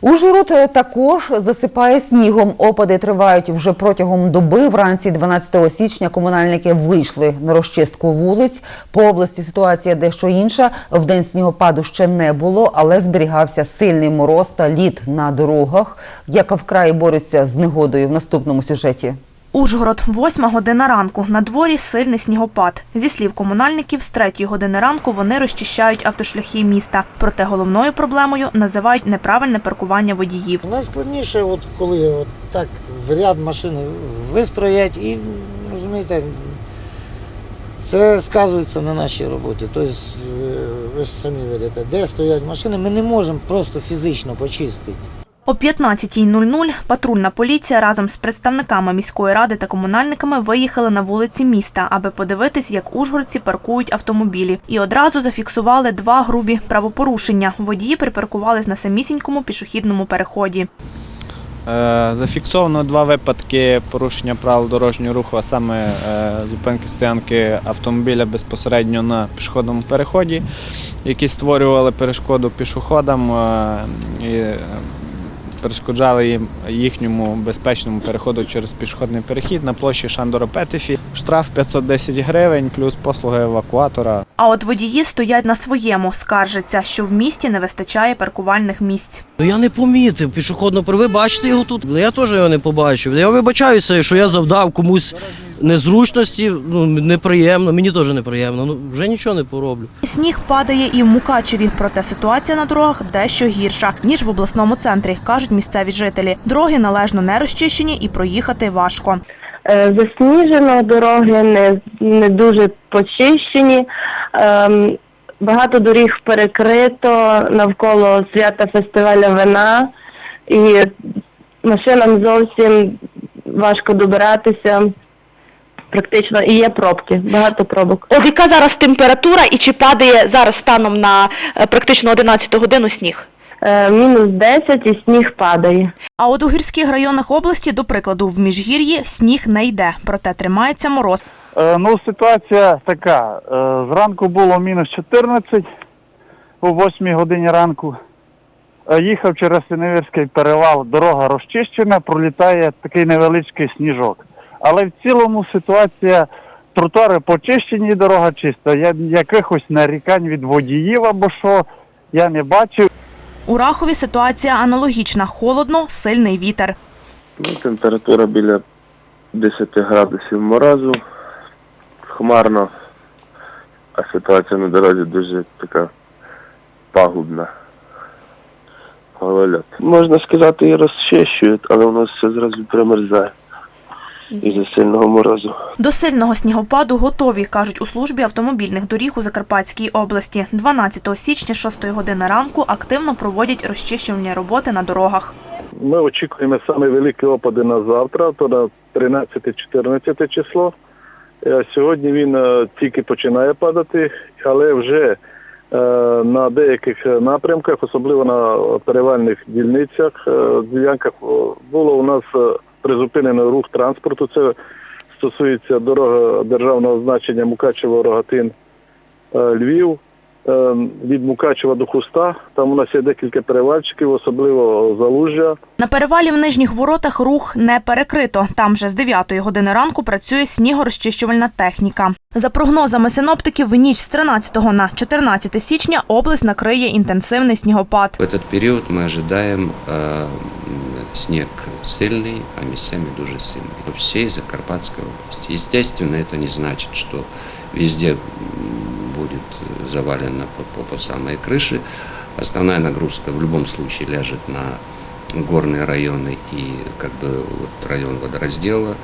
Ужгород е, також засипає снігом. Опади тривають вже протягом доби. Вранці 12 січня комунальники вийшли на розчистку вулиць. По області ситуація дещо інша. В день снігопаду ще не було, але зберігався сильний мороз та лід на дорогах. яка вкрай борються з негодою в наступному сюжеті. Ужгород, 8 година ранку. На дворі сильний снігопад. Зі слів комунальників, з 3 години ранку вони розчищають автошляхи міста. Проте головною проблемою називають неправильне паркування водіїв. Найскладніше, от коли от так в ряд машин вистроять і, розумієте, це сказується на нашій роботі. Тобто, е, ви ж самі видите, де стоять машини, ми не можемо просто фізично почистити. О 15.00 патрульна поліція разом з представниками міської ради та комунальниками виїхали на вулиці міста, аби подивитись, як ужгородці паркують автомобілі. І одразу зафіксували два грубі правопорушення. Водії припаркувались на самісінькому пішохідному переході. Е, Зафіксовано два випадки порушення правил дорожнього руху, а саме е, зупинки стоянки автомобіля безпосередньо на пішохідному переході, які створювали перешкоду пішоходам е, перешкоджали їм їхньому безпечному переходу через пішохідний перехід на площі Шандора Петефі. Штраф 510 гривень плюс послуги евакуатора. А от водії стоять на своєму, скаржаться, що в місті не вистачає паркувальних місць. Ну я не помітив пішохідно ви бачите його тут. Я теж його не побачив. Я вибачаюся, що я завдав комусь незручності, ну неприємно, мені теж неприємно. Ну вже нічого не пороблю. Сніг падає і в Мукачеві, проте ситуація на дорогах дещо гірша, ніж в обласному центрі, кажуть місцеві жителі. Дороги належно не розчищені і проїхати важко. Е, Засніжено, дороги не, не дуже почищені. Ем, багато доріг перекрито навколо свята фестиваля вина, і машинам зовсім важко добиратися. Практично і є пробки, багато пробок. От яка зараз температура і чи падає зараз станом на е, практично 11 годину сніг? Е, мінус 10 і сніг падає. А от у гірських районах області, до прикладу, в міжгір'ї сніг не йде, проте тримається мороз. Е, Ну, ситуація така. Е, Зранку було мінус 14 о 8 годині ранку. Е, Їхав через Синевірський перевал, дорога розчищена, пролітає такий невеличкий сніжок. Але в цілому ситуація, тротуари почищені, дорога чиста. Я якихось нарікань від водіїв або що я не бачив. У Рахові ситуація аналогічна: холодно, сильний вітер. Ну, температура біля 10 градусів морозу, хмарно, а ситуація на дорозі дуже така пагубна. Голольот. Можна сказати, і розчищують, але воно все зразу примерзає із-за сильного морозу. До сильного снігопаду готові, кажуть у службі автомобільних доріг у Закарпатській області. 12 січня, 6 години ранку, активно проводять розчищувальні роботи на дорогах. Ми очікуємо саме великі опади на завтра, то на 13-14 число. Е, Сьогодні він е, тільки починає падати, але вже е, на деяких напрямках, особливо на перевальних дільницях, ділянках було у нас призупинено рух транспорту. Це стосується дороги державного значення Мукачево-Рогатин е, Львів. Е, Від Мукачева до Хуста. Там у нас є декілька перевальчиків, особливо Залужжя. На перевалі в нижніх воротах рух не перекрито. Там же з 9 години ранку працює снігорозчищувальна техніка. За прогнозами синоптиків, в ніч з 13 на 14 січня область накриє інтенсивний снігопад. В этот период мы ожидаем э, м, снег сильный, а местами дуже сильный. По всей Закарпатской области. Естественно, это не значит, что везде будет завалено по, по, по самой крыше. Основная нагрузка в любом случае ляжет на горные районы и как бы вот район водораздела.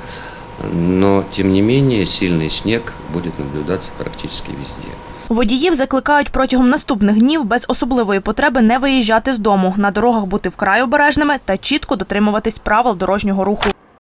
Но, тем не менее, сильный снег будет наблюдаться практически везде. Водіїв закликають протягом наступних днів без особливої потреби не виїжджати з дому, на дорогах бути вкрай обережними та чітко дотримуватись правил дорожнього руху.